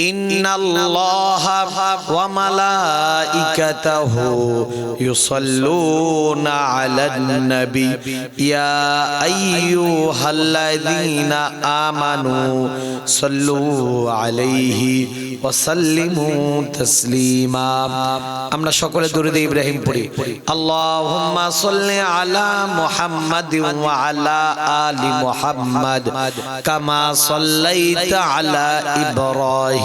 إن الله وملائكته يصلون على النبي يا أيها الذين آمنوا صلوا عليه وسلموا تسليما আমরা সকলে দরুদ ইব্রাহিম পড়ি আল্লাহুম্মা সাল্লি আলা মুহাম্মাদিন ওয়া আলা আলি মুহাম্মাদ কামা সাল্লাইতা আলা ইব্রাহিম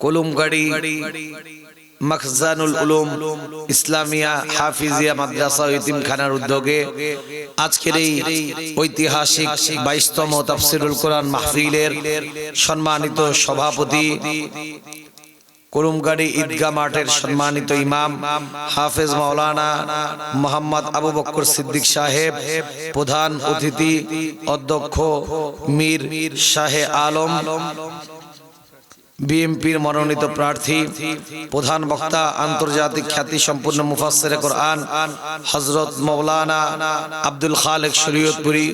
কলুমগাড়ি মখজানুল উলুম, ইসলামিয়া হাফিজিয়া মাদ্রাসা ইতিমখানার উদ্যোগে আজকের এই ঐতিহাসিক বাইশতম তাফসিরুল কোরআন মাহফিলের সম্মানিত সভাপতি কুরুমগাড়ি ঈদগাহ মাঠের সম্মানিত ইমাম হাফেজ মাওলানা মোহাম্মদ আবু বক্কর সিদ্দিক সাহেব, প্রধান অতিথি অধ্যক্ষ মীর শাহে আলম বিএমপির মনোনীত প্রার্থী, প্রধান বক্তা, আন্তর্জাতিক খ্যাতি সম্পূর্ণ মুফাসসিরে কোরআন, হযরত মাওলানা আব্দুল খালেক শরীয়তপুরি।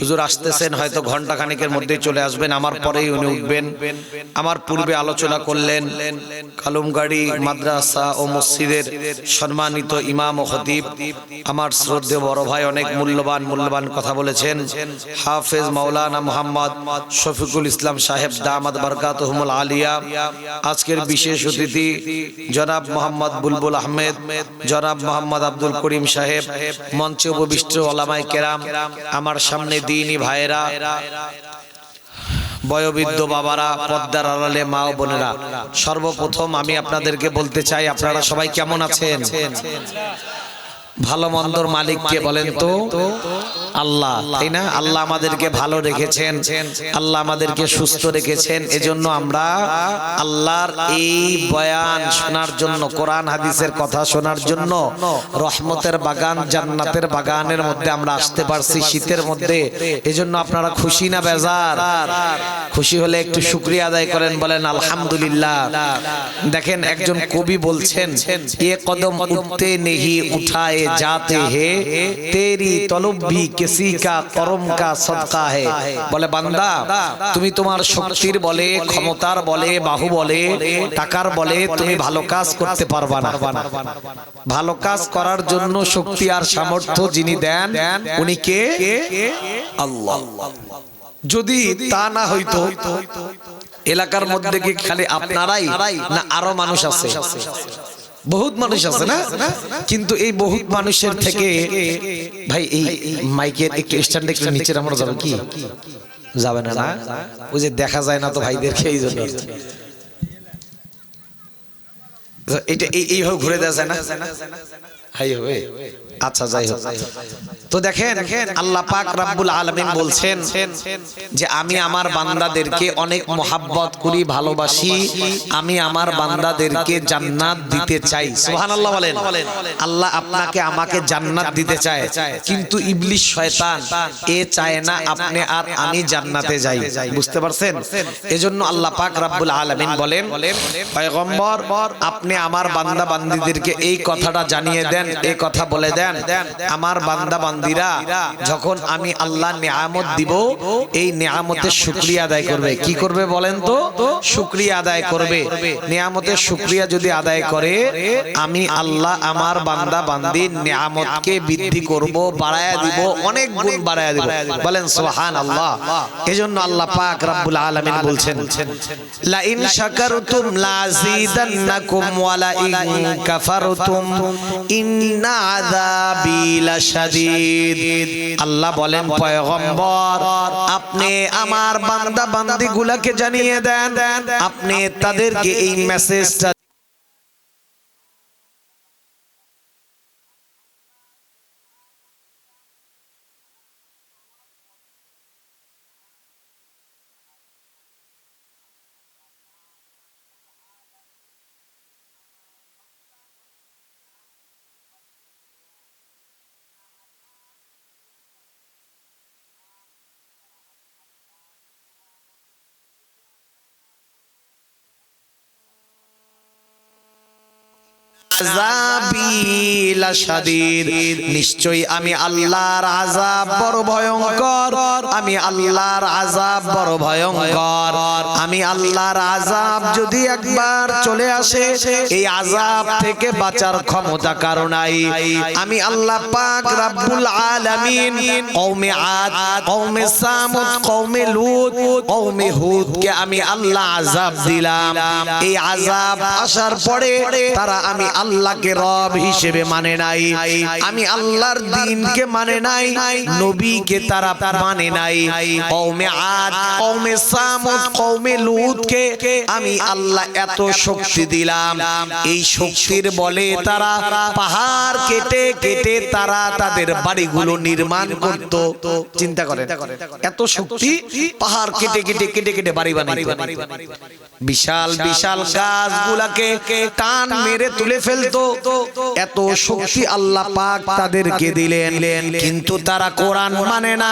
হুজুর আসতেছেন, হয়তো ঘণ্টা খানিকের মধ্যেই চলে আসবেন, আমার পরেই উনি উঠবেন। আমার পূর্বে আলোচনা করলেন কালুমগাড়ি মাদ্রাসা ও মসজিদের সম্মানিত ইমাম ও খতিব। আমার শ্রদ্ধেয় বড় ভাই অনেক মূল্যবান মূল্যবান কথা বলেছেন। হাফেজ মাওলানা মোহাম্মদ শফিকুল ইসলাম সাহেব, দামাদ বরকাতহুমুল আলিয়া। আজকের বিশেষ অতিথি জনাব মোহাম্মদ বুলবুল আহমেদ জনাব মোহাম্মদ আব্দুল করিম সাহেব মঞ্চে উপবিষ্ট ওলামাই কেরাম আমার সামনে দিনই ভাইয়েরা বয়োবৃদ্ধ বাবারা পদ্মার আড়ালে মা ও বোনেরা সর্বপ্রথম আমি আপনাদেরকে বলতে চাই আপনারা সবাই কেমন আছেন? ভালো মন্দর মালিক কে বলেন তো আল্লাহ তাই না? আল্লাহ আমাদেরকে ভালো রেখেছেন আল্লাহ আমাদেরকে সুস্থ রেখেছেন এজন্য আমরা আল্লাহর এই বয়ান শোনার জন্য কোরআন হাদিসের কথা শোনার জন্য রহমতের বাগান জান্নাতের বাগানের মধ্যে আমরা আসতে পারছি শীতের মধ্যে এজন্য আপনারা খুশি না বেজার? খুশি হলে একটু শুক্রিয়া আদায় করেন বলেন আলহামদুলিল্লাহ। দেখেন একজন কবি বলছেন এ কদম উঠতে নেহি উঠায়ে जाते हैं तेरी तलब भी किसी का करम का सदका है বলে বান্দা তুমি তোমার শক্তির বলে ক্ষমতার বলে বাহু বলে টাকার বলে তুমি ভালো কাজ করতে পারবা না ভালো কাজ করার জন্য শক্তি আর সামর্থ্য যিনি দেন উনি কে আল্লাহ যদি তা না হইতো এলাকার মধ্যে কি খালি আপনারাই না আরো মানুষ আছে বহুত মানুষ আছে না? কিন্তু এই বহুত মানুষের থেকে ভাই এই মাইকের একটু স্ট্যান্ড একটু নিচে আমরা যাব কি? যাবে না না? ওই যে দেখা যায় না তো ভাইদেরকে এই জন্য। এটা এই এইভাবে ঘুরে দেওয়া যায় না। হাই হবে। আচ্ছা যাই হোক। তো দেখেন, আল্লাহ পাক রাব্বুল বলছেন যে, আমি আমার বান্দাদেরকে অনেক মোহাব্বত করি, ভালোবাসি। আমি আমার বান্দাদেরকে জান্নাত দিতে চাই। বলেন। আল্লাহ আপনাকে আমাকে জান্নাত দিতে চায়। কিন্তু ইবলিশ শয়তান, এ চায় না আপনি আর আমি জান্নাতে যাই। বুঝতে পারছেন? এজন্য আল্লাহ পাক রাব্বুল আলামিন বলেন, পয়গম্বর, আপনি আমার বান্দা বান্দীদেরকে এই কথাটা জানিয়ে দেন এই কথা বলে দেন, আমার বান্দা বান্দিরা, যখন আমি আল্লাহ নিয়ামত দিব, এই নিয়ামতের শুক্রিয়া আদায় করবে। কি করবে বলেন তো? শুক্রিয়া আদায় করবে। নিয়ামতের শুক্রিয়া যদি আদায় করে, আমি আল্লাহ আমার বান্দা বান্দির নিয়ামতকে বৃদ্ধি করব, বাড়ায়া দিব, অনেক গুণ বাড়ায়া দিব। বলেন সুবহান আল্লাহ এজন্য আল্লাহ পাক রব্বুল আলামিন বলছেন লা ইন শাকারতুম লাযিদান্নাকুম ওয়া লা ইন কাফারতুম, ইন ইন্না আযাবি লাশাদীদ। আল্লাহ বলেন, পয়গম্বর, আপনি আমার বান্দা বান্দিগুলাকে জানিয়ে দেন। আপনি তাদেরকে এই মেসেজটা عذابی নিশ্চয়ই আমি আল্লাহর আজাব বড় ভয়ঙ্কর। আমি আল্লাহর আজাব বড় ভয়ঙ্কর। আমি আল্লাহর আজাব যদি একবার চলে আসে, এই আজাব থেকে বাঁচার ক্ষমতা কারণাই আমি আল্লাহ পাক রাব্বুল আলামিন কওমে আদ, কওমে সামুদ, কওমে লূত, কওমে হুদ কে আমি আল্লাহ আজাব দিলাম। এই আজাব আসার পরে তারা আমি আল্লাহকে রব হিসেবে মানে নাই। আমি আল্লাহর দিনকে মানে নাই নবীকে তারা মানে নাই। কওমে আদ কওমে সামুদ কওমে লূতকে আমি আল্লাহ এত শক্তি দিলাম। এই শক্তির বলে তারা পাহাড় কেটে কেটে তারা তাদের বাড়িগুলো নির্মাণ করত। চিন্তা করে এত শক্তি পাহাড় কেটে কেটে কেটে কেটে বাড়ি বানাই বিশাল বিশাল গাছগুলাকে টান মেরে তুলে ফেলতো। এত শক্তি আল্লাহ পাক তাদেরকে দিলেন। কিন্তু তারা কোরআন মানে না,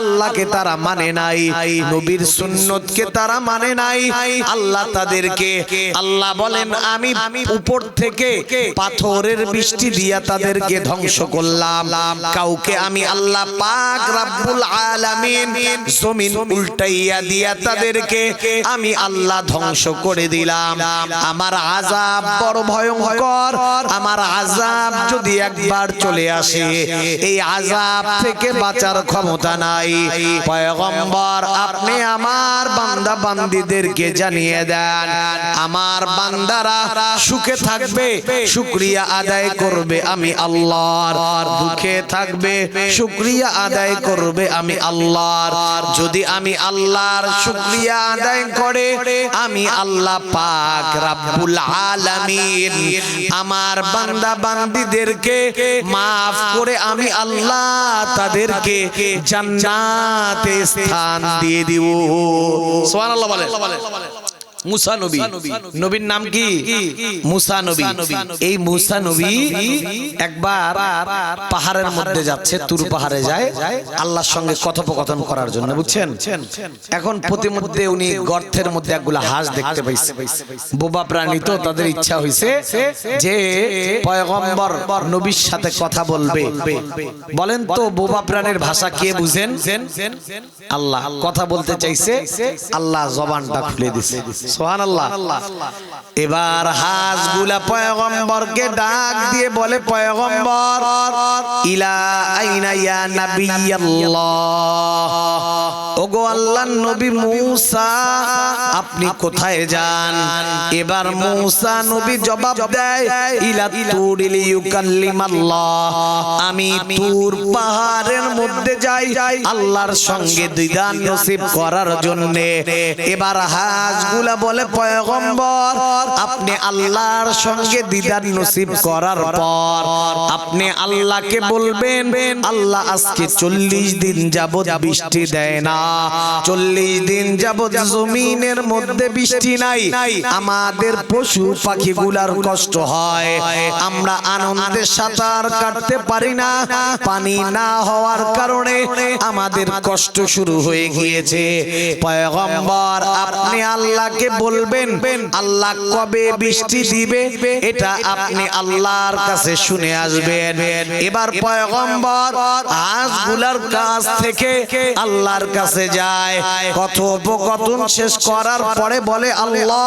আল্লাহকে তারা মানে নাই, নবীর সুন্নতকে তারা মানে নাই। আল্লাহ তাদেরকে, আল্লাহ বলেন, আমি উপর থেকে পাথরের বৃষ্টি দিয়া তাদেরকে ধ্বংস করলাম। কাউকে আমি আল্লাহ পাক রাব্বুল আলামিন জমিন উল্টাইয়া দিয়া তাদেরকে আমি আল্লাহ ধ্বংস করে দিলাম। আমার আজাব বড় ভয়ঙ্কর, আমার আজাব যদি একবার চলে আসে, এই আজাব থেকে বাঁচার ক্ষমতা নাই। পয়গম্বর, আপনি আমার বান্দা বান্দিদেরকে জানিয়ে দেন, আমার বান্দারা সুখে থাকবে শুক্রিয়া আদায় করবে আমি আল্লাহর। দুঃখে থাকবে শুক্রিয়া আদায় করবে আমি আল্লাহর। যদি আমি আল্লাহর শুক্রিয়া আদায় করে, আমি আল্লাহ পাক রাব্বুল আলামিন আমার বান্দা বান্দিদেরকে মাফ করে আমি আল্লাহ তাদেরকে জান্নাতে স্থান দিয়ে দিব। সুবহানাল্লাহ বলে মুসা নবী। নবীর নাম কি? মুসা নবী। এই মুসা নবী। একবার পাহাড়ের মধ্যে যাচ্ছে তুর পাহাড়ে যায় আল্লাহর সঙ্গে কথোপকথন করার জন্য বুঝছেন? এখন প্রতিমধ্যে উনি গর্তের মধ্যে একগুলা হাঁস দেখতে পাইছে। বোবা প্রাণী তো তাদের ইচ্ছা হইছে যে পয়গম্বর নবীর সাথে কথা বলবে। বলেন তো বোবা প্রাণীর ভাষা কে বুঝেন? আল্লাহ কথা বলতে চাইছে আল্লাহ জবানটা খুলে দিছে। সুবহানাল্লাহ। গুলা হাঁসগুলা পয়গম্বরকে ডাক দিয়ে বলে পয়গম্বর ইলা আইনা ইয়া নাবিয়াল্লাহ? ওগো আল্লাহর নবী মূসা, আপনি কোথায় যান? এবার মূসা নবী জবাব দেয়, ইলা তুরিল ইউকাল্লিমাল্লাহ, আমি তুর পাহাড়ের মধ্যে যাই আল্লাহর সঙ্গে দিদান নসিব করার জন্য। এবার হাঁসগুলা বলে, পয়গম্বর, আপনি আল্লাহর সঙ্গে দিদার নসিব করার পর আপনি আল্লাহকে বলবেন, আল্লাহ আজকে চল্লিশ দিন যাবত বৃষ্টি দেয় না। চল্লিশ দিন যাবত জমিনের মধ্যে বৃষ্টি নাই। আমাদের পশু পাখিগুলার কষ্ট হয়। আমরা আনন্দে সাঁতার কাটতে পারি না। পানি না হওয়ার কারণে আমাদের কষ্ট শুরু হয়ে গিয়েছে। পয়গম্বর আপনি আল্লাহকে বলবেন আল্লাহ কবে বৃষ্টি দিবে? এটা আপনি আল্লাহর কাছে শুনে আসবেন। এবার পয়গম্বর হাঁসগুলার কাছ থেকে আল্লাহর কাছে কাছে যায়। কথোপকথন শেষ করার পরে বলে, আল্লাহ,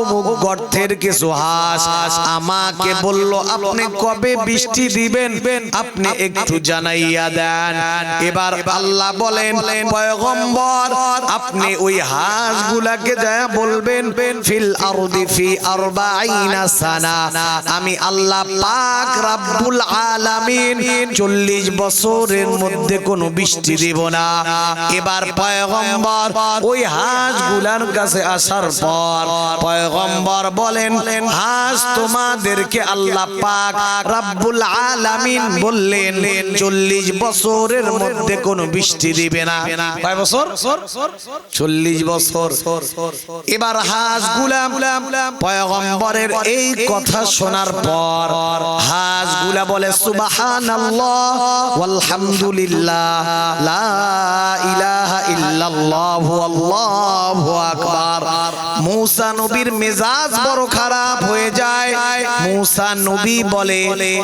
অমুক গর্তের কিছু হাঁস। আমাকে বলল, আপনি কবে বৃষ্টি দিবেন? আপনি একটু জানাইয়া দেন। এবার আল্লাহ বলেন, পয়গম্বর, আপনি ওই হাঁসগুলাকে যা বলবেন, ফিল আরদি ফি আরবাইনা সানা। আমি আল্লাহ পাক রাব্বুল আলামিন 40 বছরের মধ্যে কোনো বৃষ্টি দেব না। এবার পয়গম্বর ওই হাঁসগুলার কাছে আসার পর পয়গম্বর বলেন, হাঁস তোমাদেরকে আল্লাহ পাক রাব্বুল আলামিন বললেন 40 বছরের মধ্যে কোনো বৃষ্টি দিবে না। কয় বছর? 40 বছর। এবার হাঁস গুলাম, পয়গম্বরের এই কথা শোনার পর হাঁসগুলা বলে, সুবহানাল্লাহ, ওয়ালহামদুলিল্লাহ, লা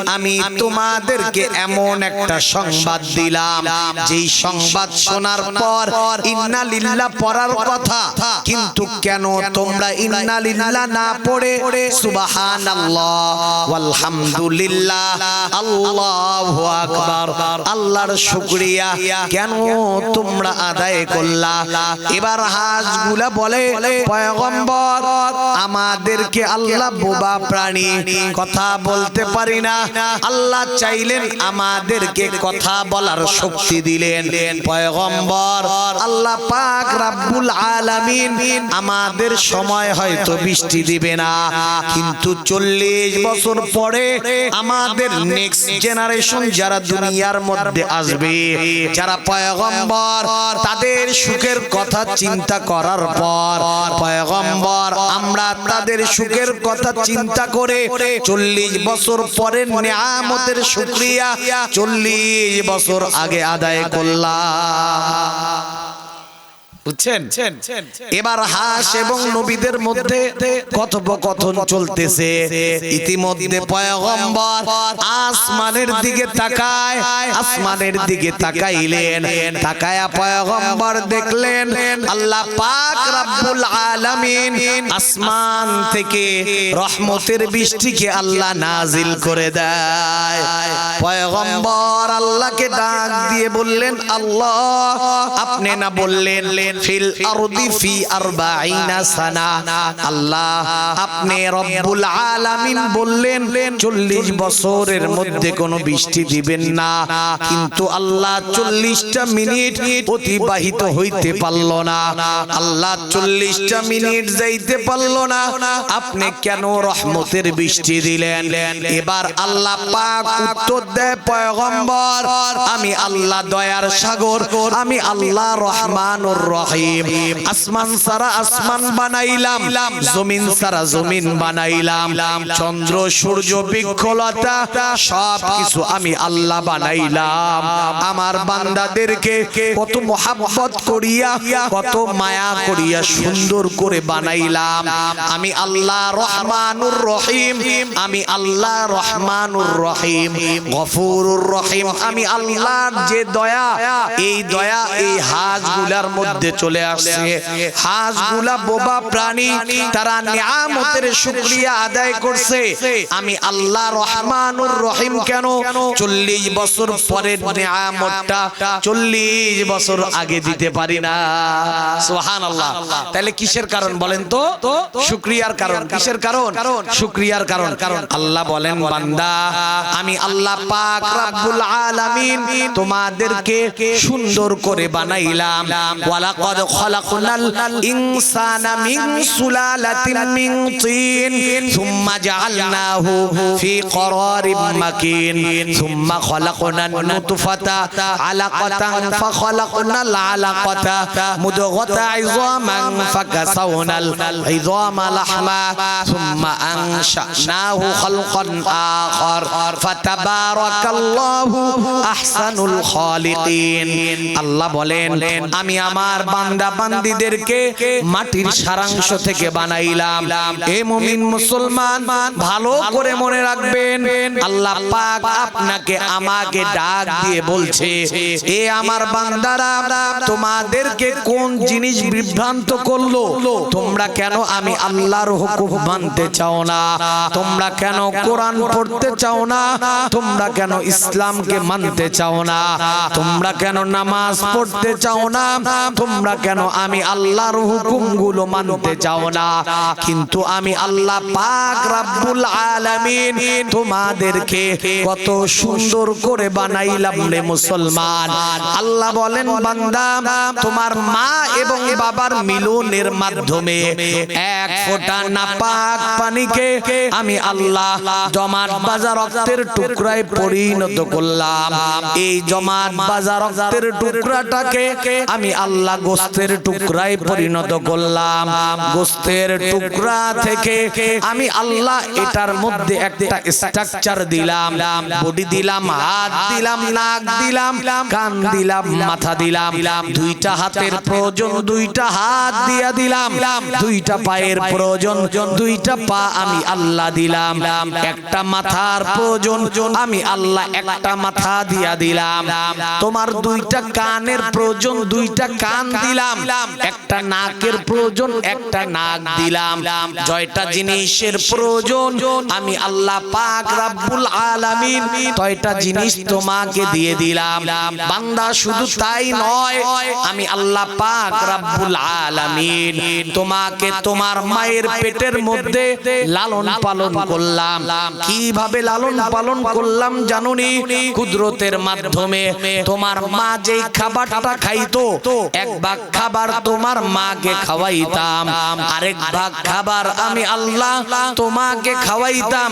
আমি তোমাদেরকে এমন একটা সংবাদ দিলাম। যেই সংবাদ শোনার পর ইন্না পড়ার কথা। কিন্তু কেন তোমরা ইন্না লিল্লাহ না পড়ে? সুবহানাল্লাহ, ওয়ালহামদুলিল্লাহ, আল্লাহু আকবার। আল্লাহর শুকরিয়া। কেন তোমরা আদায় করলা। এবার হাঁসগুলা বলে, পয়গম্বর, আমাদেরকে আল্লাহ বোবা প্রাণী, কথা বলতে পারি না। আল্লাহ চাইলেন আমাদেরকে কথা বলার শক্তি দিলেন। পয়গম্বর, আল্লাহ পাক রাব্বুল আলামিন আমাদের সময় হয়তো বৃষ্টি দিবে না। কিন্তু চল্লিশ বছর পরে আমাদের নেক্সট জেনারেশন যারা দুনিয়ার মধ্যে আসবে, যারা পয়গম্বর তাদের সুখের কথা চিন্তা করার পর পয়গম্বর, আমরা তাদের সুখের কথা চিন্তা করে চল্লিশ বছর পরে নিয়ামতের শুক্রিয়া চল্লিশ বছর আগে আদায় করলাম। এবার হাঁস এবং নবীদের মধ্যে কথোপকথন চলতেছে। ইতিমধ্যে পয়গম্বর আসমানের দিকে তাকায়, আসমানের দিকে তাকাইলেন। তাকায়া পয়গম্বর দেখলেন, আল্লাহ পাক রাব্বুল আলামিন আসমান থেকে রহমতের বৃষ্টিকে আল্লাহ নাজিল করে দেয়। পয়গম্বর আল্লাহকে ডাক দিয়ে বললেন, আল্লাহ, আপনি না বললেন আপনি রব্বুল আলামিন বললেন 40 বছরের মধ্যে কোনো বৃষ্টি দিবেন না। কিন্তু আল্লাহ 40টা মিনিট অতিবাহিত হইতে পারল না। আল্লাহ 40টা মিনিট যাইতে পারল না। আপনি কেন রহমতের বৃষ্টি দিলেন? এবার আল্লাহ আমি আল্লাহ দয়ার সাগর, আমি আল্লাহ রহমানুর রহিম। আসমান সারা আসমান বানাইলাম, জমিন সারা জমিন বানাইলাম, চন্দ্র, সূর্য বৃক্ষলতা সব কিছু আমি আল্লাহ বানাইলাম। আমার বান্দাদেরকে কত মোহাব্বত করিয়া, কত মায়া করিয়া সুন্দর করে বানাইলাম। আমি আল্লাহ রহমানুর রহিম, আমি আল্লাহ রহমানুর রহিম, গফুরুর রহিম। আমি আল্লাহর যে দয়া, এই দয়া, এই হাঁসগুলার মধ্যে চলে আসছে হাঁসগুলা বোবা প্রাণী, তারা নিয়ামতের শুকরিয়া আদায় করছে। আমি আল্লাহ রহমানুর রহিম কেন? চল্লিশ বছর পরের নিয়ামতটা চল্লিশ বছর আগে দিতে পারি না। সোহান আল্লাহ তাহলে কিসের কারণ বলেন তো? শুক্রিয়ার কারণ। কিসের কারণ? শুক্রিয়ার কারণ। কারণ আল্লাহ বলেন, বান্দা, আমি আল্লাহ পাক রাব্বুল আলামিন তোমাদেরকে সুন্দর করে বানাইলাম। ওয়ালাকাদ খলাকনাল ইনসানা মিন সুলালাতিন মিন তিন সুম্মা জাআলনাহু ফি করারিম মাকিন সুম্মা খলাকনান নুতফাতা আলাকাতান ফাখলাকনাল আলাকাতা মুদগাতা ইযামান ফাকাসাওনাল ইযামা লাহমা সুম্মা আনশানাহু খালকান আখার ফাতাবারাকাল্লাহু আহসানুল খালিকিন আল্লাহ বলেন আমি আমার বান্দা বান্দিদেরকে মাটির সারাংশ থেকে বানাইলাম। এ মুমিন মুসলমান, ভালো করে মনে রাখবেন, আল্লাহ পাক আপনাকে আমাকে ডাক দিয়ে বলছে, এ আমার বান্দারা, তোমাদেরকে কোন জিনিস বিভ্রান্ত করল? তোমরা কেন আমি আল্লাহর হুকুম মানতে চাও না? তোমরা কেন কোরআন পড়তে চাও না? তোমরা কেন ইসলামকে মানতে চাও না? তোমরা কেন নামাজ পড়তে চাও না? তোমরা কেন আমি আল্লাহর হুকুমগুলো মানতে চাও না? কিন্তু আমি আল্লাহ পাক রাব্বুল আলামিন তোমাদেরকে কত সুন্দর করে বানাইলাম রে মুসলমান। আল্লাহ বলেন, বান্দা, তোমার মা এবং বাবার মিলনের মাধ্যমে এক ফোঁটা নাপাক পানিকে আমি আল্লাহ জমাট বাজার রক্তের টুকরায় পরিণত করলাম। এই জমাট বাজার রক্তের টুকরাটাকে আমি আল্লাহ গোস্তের টুকরায় পরিণত করলাম। গোস্তের টুকরা থেকে আমি আল্লাহ এটার মধ্যে একটা স্ট্রাকচার দিলাম। বডি দিলাম, হাত দিলাম, নাক দিলাম, কান দিলাম, মাথা দিলাম। দুইটা হাতের প্রয়োজন, দুইটা হাত দিয়া দিলাম। দুইটা পায়ের প্রয়োজন, দুইটা পা আমি আল্লাহ দিলাম। একটা মাথার প্রয়োজন, আমি আল্লাহ একটা মাথা দিয়া দিলাম। তোমার দুইটা কানের প্রয়োজন, দুইটা কান দিলাম। একটা নাকের প্রয়োজন, একটা নাক দিলাম। জয়টা জিনিসের প্রয়োজন, আমি আল্লাহ পাক রাব্বুল আলামিন কয়টা জিনিস তোমাকে দিয়ে দিলাম। বান্দা, শুধু তাই নয়, আমি আল্লাহ পাক রাব্বুল আলামিন তোমাকে তোমার মায়ের পেটের মধ্যে লালন পালন করলাম। কীভাবে লালন পালন করলাম জানুনি? কুদরতের মাধ্যমে। তোমার মা যেই খাবারটা খাইতো এক ভাগ খাবার তোমার মাকে খাওয়াইতাম। আরেক ভাগ খাবার আমি আল্লাহ তোমাকে খাওয়াইতাম।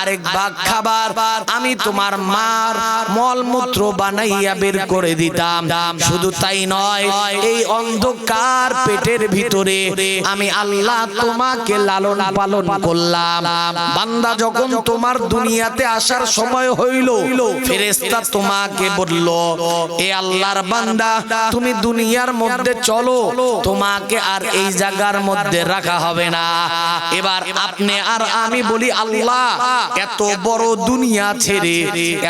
আরেক ভাগ খাবার আমি তোমার মার মলমূত্র বানাইয়া বের করে দিতাম। শুধু তাই নয়, এই অন্ধকার পেটের ভিতরে আমি আল্লাহ তোমাকে লালন পালন করলাম। বান্দা যখন তোমার দুনিয়াতে আসার সময় হইল, ফেরেশতা তোমাকে বলল, এ আল্লাহর বান্দা, তুমি দুনিয়ার মধ্যে চলো তোমাকে আর এই জায়গার মধ্যে রাখা হবে না। এবার আপনি আর আমি বলি আল্লাহ এত বড় দুনিয়া ছেড়ে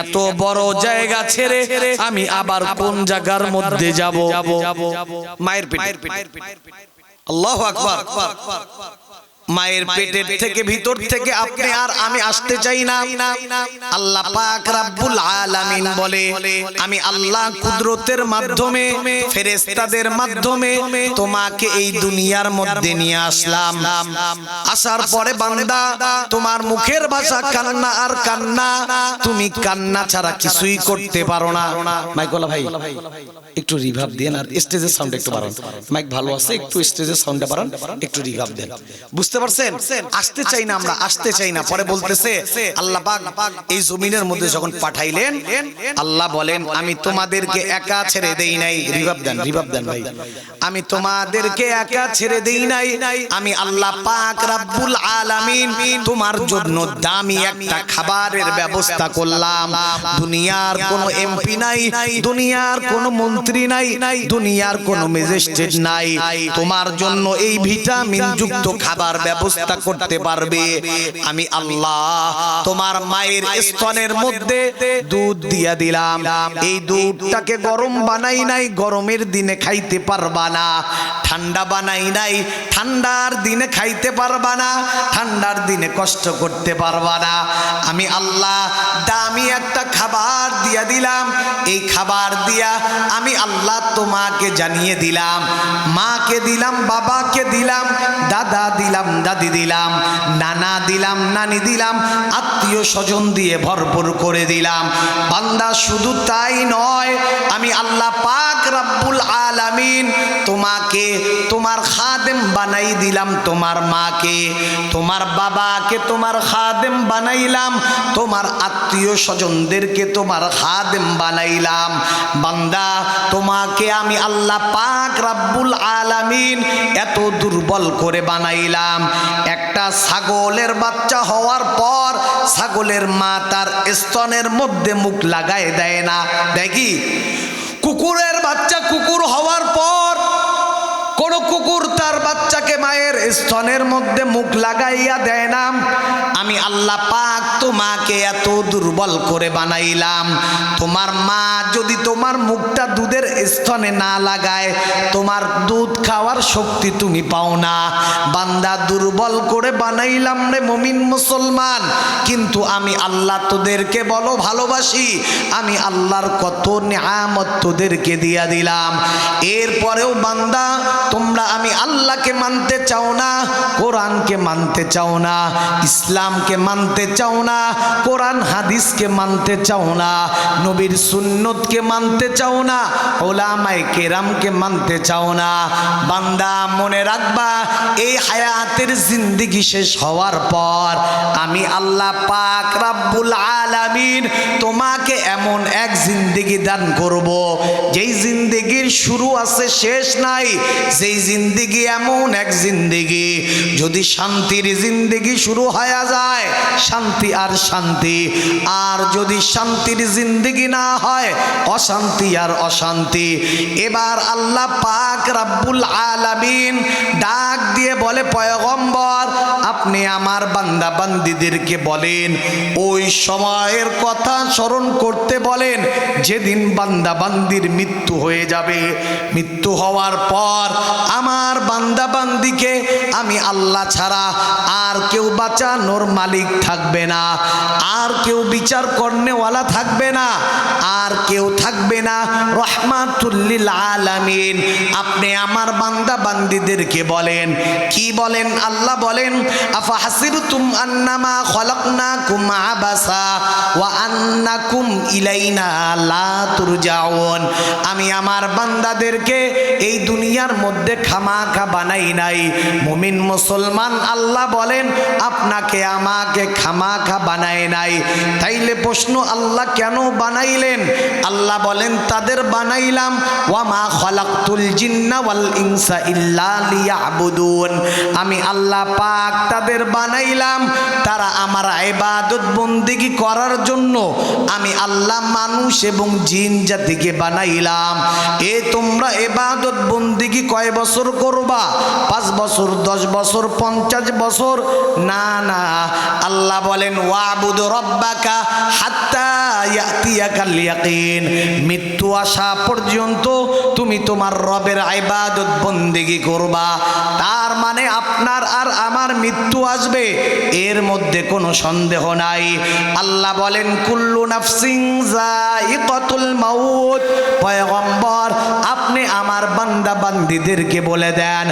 এত বড় জায়গা ছেড়ে আমি আবার কোন জায়গার মধ্যে যাব? মায়ের পেটে। আল্লাহ আকবার। মায়ের পেটের থেকে ভিতর থেকে আপনি আর আমি আসতে চাই না। আল্লাহ পাক রাব্বুল আলামিন বলে আমি আল্লাহ কুদরতের মাধ্যমে ফেরেশতাদের মাধ্যমে তোমাকে এই দুনিয়ার মধ্যে নিয়ে আসলাম। আসার পরে বান্দা তোমার মুখের ভাষা কান্না আর কান্না তুমি কান্না ছাড়া কিছুই করতে পারো না। মাইকলা ভাই একটু রিভাব দেন আর স্টেজের সাউন্ড একটু বাড়ান। মাইক ভালো আছে একটু স্টেজের সাউন্ডটা বাড়ান একটু রিভাব দেন। বুঝতে পারছেন? আসতে চাই না আমরা, আসতে চাই না। পরে বলতেছে, আল্লাহ পাক এই জমিনের মধ্যে যখন পাঠাইলেন, আল্লাহ বলেন, আমি তোমাদেরকে একা ছেড়ে দেই নাই। রিভাব দেন রিভাব দেন ভাই। আমি তোমাদেরকে একা ছেড়ে দেই নাই। আমি আল্লাহ পাক রাব্বুল আলামিন তোমার জন্য দামি একটা খাবারের ব্যবস্থা করলাম। দুনিয়ার কোনো এমপি নাই, দুনিয়ার কোনো মন্ত্রী নাই, দুনিয়ার কোনো ম্যাজিস্ট্রেট নাই। তোমার জন্য এই ভিটামিন যুক্ত খাবার ব্যবস্থা করতে পারবে। আমি আল্লাহ তোমার মায়ের স্তনের মধ্যে দুধ দিয়া দিলাম। এই দুধটাকে গরম বানাই নাই, গরমের দিনে খাইতে পারবা না। ঠান্ডা বানাই নাই, ঠান্ডার দিনে খাইতে পারবা না, ঠান্ডার দিনে কষ্ট করতে পারবা না। আমি আল্লাহ দামি একটা খাবার দিয়া দিলাম। এই খাবার দিয়া আমি আল্লাহ তোমাকে জানিয়ে দিলাম। মাকে দিলাম, বাবাকে দিলাম, দাদা দিলাম দাদি দিলাম, নানা দিলাম, নানি দিলাম, আত্মীয় স্বজন দিয়ে ভরপুর করে দিলাম। বান্দা শুধু তাই নয়, আমি আল্লাহ পাক রাব্বুল আলামিন তোমাকে, তোমার খাদেম বানাই দিলাম তোমার মাকে। তোমার বাবাকে তোমার খাদেম বানাইলাম, তোমার আত্মীয় স্বজনদেরকে তোমার খাদেম বানাইলাম। বান্দা, তোমাকে আমি আল্লাহ পাক রাব্বুল আলামিন এত দুর্বল করে বানাইলাম। একটা ছাগলের বাচ্চা হওয়ার পর ছাগলের মা তার স্তনের মধ্যে মুখ লাগায় দেয় না। দেখি? কুকুরের বাচ্চা কুকুর হওয়ার পর কোন কুকুর তার বাচ্চাকে মায়ের স্তনের মধ্যে মুখ লাগাইয়া দেয় না। আমি আল্লাহ পাক তোমাকে এত দুর্বল করে বানাইলাম। তোমার মা যদি তোমার মুখটা দুধের স্তনে না লাগায়, তোমার দুধ খাওয়ার শক্তি তুমি পাও না। বান্দা দুর্বল করে বানাইলাম রে মমিন মুসলমান। কিন্তু আমি আল্লাহ তোদেরকে বলো ভালোবাসি, আমি আল্লাহর কত নিয়ামত তোদেরকে দিয়া দিলাম। এরপরেও বান্দা তোমরা আমি আল্লাহকে মানতে চাও না, কোরআনকে মানতে চাও না, ইসলামকে মানতে চাও না, কোরআন হাদিসকে মানতে চাও না, নবীর সুন্নতকে মানতে চাও না ওলামাই কেরামকে মানতে চাও না। বান্দা, মনে রাখবা, এই হায়াতের জিন্দিগি শেষ হওয়ার পর আমি আল্লাহ পাক রাব্বুল আলামিন তোমাকে এমন এক জিন্দিগি দান করব, যেই জিন্দিগির শুরু আছে শেষ নাই যেই জিন্দিগি এমন এক জিন্দিগি, যদি শান্তির জিন্দিগি শুরু হয়ে যায়, শান্তি আর শান্তি। আর যদি শান্তির জিন্দিগি না হয়, অশান্তি আর অশান্তি। এবার আল্লাহ পাক রাব্বুল আলামিন ডাক দিয়ে বলে, পয়গম্বর আপনি আমার বান্দা বান্দিদেরকে বলেন, ওই সময়ের কথা স্মরণ করতে বলেন, যেদিন বান্দা বান্দির মৃত্যু হয়ে যাবে। মৃত্যু হওয়ার পর আমার বান্দা বান্দিকে আমি আল্লাহ ছাড়া আর কেউ বাঁচানোর মালিক থাকবে না, আর কেউ বিচার করনেওয়ালা থাকবে না, আর কেউ থাকবে না। রহমাতুল্লিল আলামিন, আপনি আমার বান্দা বান্দিদেরকে বলেন। কি বলেন? আল্লাহ বলেন আফা হাসিবতুম আন্নামা খলাকনাকুম আবাসা ওয়া আন্নাকুম ইলাইনা লা আমি আমার বান্দাদেরকে এই দুনিয়ার মধ্যে খামাখা বানাই নাই। মুমিন মুসলমান আল্লাহ বলেন, আপনাকে আমাকে খামাখা বানায় নাই। তাইলে প্রশ্ন, আল্লাহ কেন বানাইলেন? আল্লাহ বলেন, তাদের বানাইলাম, ওয়ামা খলাকতুল জিন্না ওয়াল ইনসা ইল্লা লিয়াবুদুন। আমি আল্লাহ পাক তাদের বানাইলাম, তারা আমার এবাদত বন্দিগি করার জন্য আমি আল্লাহ মানুষ এবং জিন জাতিকে বানাইলাম। এ তোমরা এবাদত বন্দিগি কয় বছর করবা? পাঁচ বছর, দশ বছর, পঞ্চাশ বছর? না না। আল্লাহ বলেন, ওয়াবুদ রব্বাকা হাত্তা মৃত্যু আসা পর্যন্ত তুমি তোমার রবের ইবাদত বন্দেগি করবা। তার মানে আপনার আর আমার মৃত্যু আসবে, এর মধ্যে কোনো সন্দেহ নাই। আল্লাহ বলেন, কুল্লু নাফসিং যায়িকাতুল মাউত। পয়গম্বর, আপনি আমার বান্দা বান্দিদেরকে বলে দেন,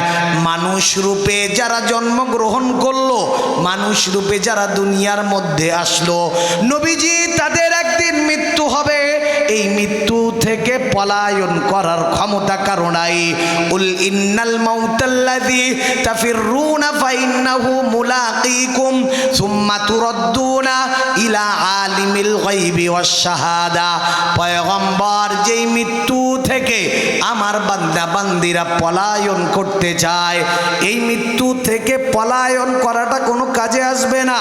মানুষ রূপে যারা জন্মগ্রহণ করল, মানুষ রূপে যারা দুনিয়ার মধ্যে আসলো, নবীজি তাদের একদিন মৃত্যু হবে। এই মৃত্যু থেকে পলায়ন করার ক্ষমতা কারণাই উল ইন্নাল মাউতাল্লাযী তাফিররুনা ফাইন্নাহু মুলাকীকুম সুম্মা তুরাদ্দুনা ইলা আলিমিল গায়বি ওয়াশ শাহাদা পয়গম্বর যেই মৃত্যু থেকে আমার বান্দা বান্দিরা পলায়ন করতে চায়, এই মৃত্যু থেকে পলায়ন করাটা কোনো কাজে আসবে না।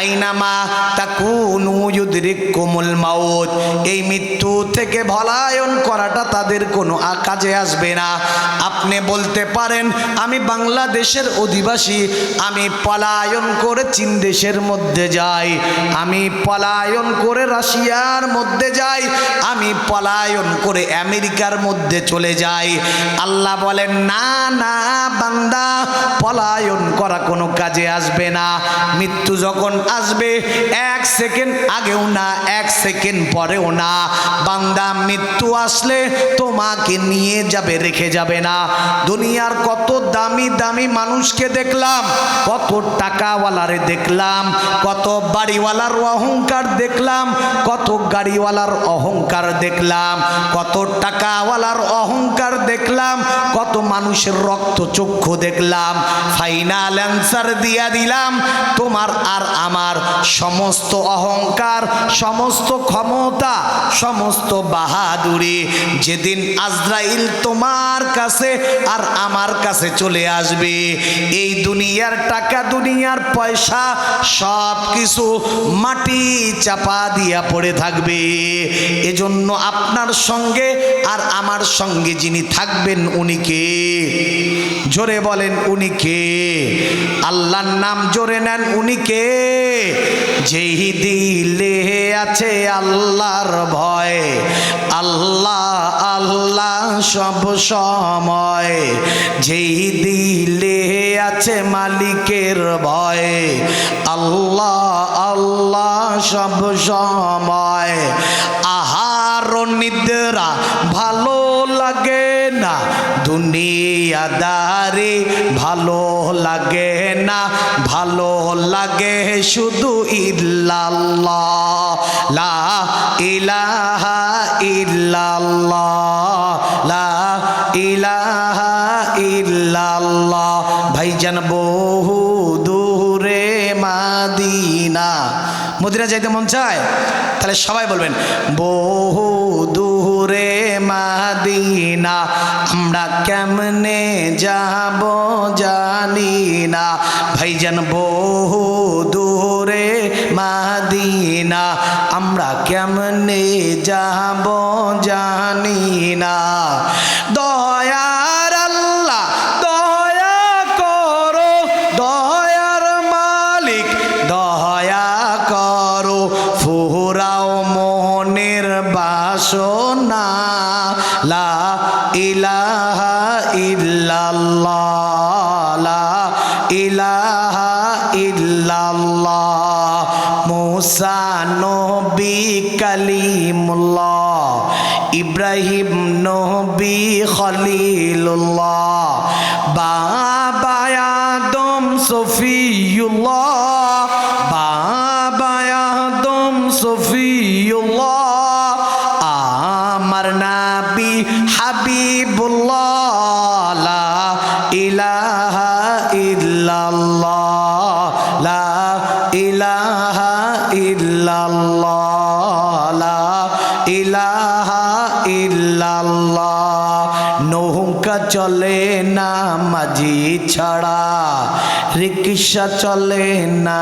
আইনামা তাকুনু ইউদরিকুমুল মাউত। এই মৃত্যু থেকে পলায়ন করাটা তাদের কোনো কাজে আসবে না। আপনি বলতে পারেন, আমি বাংলাদেশের অধিবাসী, আমি পলায়ন করে চীন দেশের মধ্যে যাই, আমি পলায়ন করে রাশিয়ার মধ্যে যাই, আমি পলায়ন করে আমেরিকার মধ্যে চলে যাই। আল্লাহ বলেন, না না, বান্দা, পলায়ন করা কোনো কাজে আসবে না। মৃত্যু যখন আসবে, এক সেকেন্ড আগেও না, এক সেকেন্ড পরেও না। বান্দা মৃত্যু আসলে তোমাকে নিয়ে যাবে, রেখে যাবে না। দুনিয়ার কত দামি দামি মানুষকে দেখলাম, কত টাকাওয়ালারে দেখলাম, কত বাড়িওয়ালার অহংকার দেখলাম, কত গাড়িওয়ালার অহংকার দেখলাম, কত টাকাওয়ালার অহংকার দেখলাম, কত মানুষের রক্ত চক্ষু দেখলাম। ফাইনাল অ্যান্সার দিয়া দিলাম, তোমার আর আমার সমস্ত অহংকার, সমস্ত ক্ষমতা সমস্ত সমস্ত বাহাদুরি যেদিন আজরাইল তোমার কাছে আর আমার কাছে চলে আসবে। এই দুনিয়ার টাকা, দুনিয়ার পয়সা সব কিছু মাটি চাপা দিয়া পড়ে থাকবে। এজন্য আপনার সঙ্গে আর আমার সঙ্গে যিনি থাকবেন উনি কে? জোরে বলেন, উনি কে? আল্লাহর নাম জোরে নেন, উনি কে? যেই দিলে আছে আল্লাহর ভয়। আল্লাহ আল্লাহ সব সময়। যেই দিলে আছে মালিকের ভয়। আল্লাহ আল্লাহ সব সময়। আহার নিদ্রা ভালো লাগে না। দুনিয়াদারি ভালো লাগে না। ভালো লাগে শুধু ইল্লাল্লাহ। লা ইলাহা ইল্লাল্লাহ, লা ইলাহা ইল্লাল্লাহ। ভাইজান বহু দূরে মাদিনা। মদিনা যাইতে মন চায়? তাহলে সবাই বলবেন, বহু দূরে মাদিনা, আমরা কেমনে যাব জানি না। ভাইজান বহু মাদিনা, আমরা কেমনে যাব জানি না। দয়ার আল্লাহ, দয়া করো, দয়ার মালিক, দয়া করো, ফুরাও মনের বাসনা। লা ইলাহা ইল্লাল্লাহ, লা ইলাহা ইল্লাল্লাহ। মুসা নবী কালিমুল্লাহ ইব্রাহিম নবী খলিলুল্লাহ বাবা আদম সফিউল্লাহ চলে না মাঝি ছাড়া রিক্সা চলে না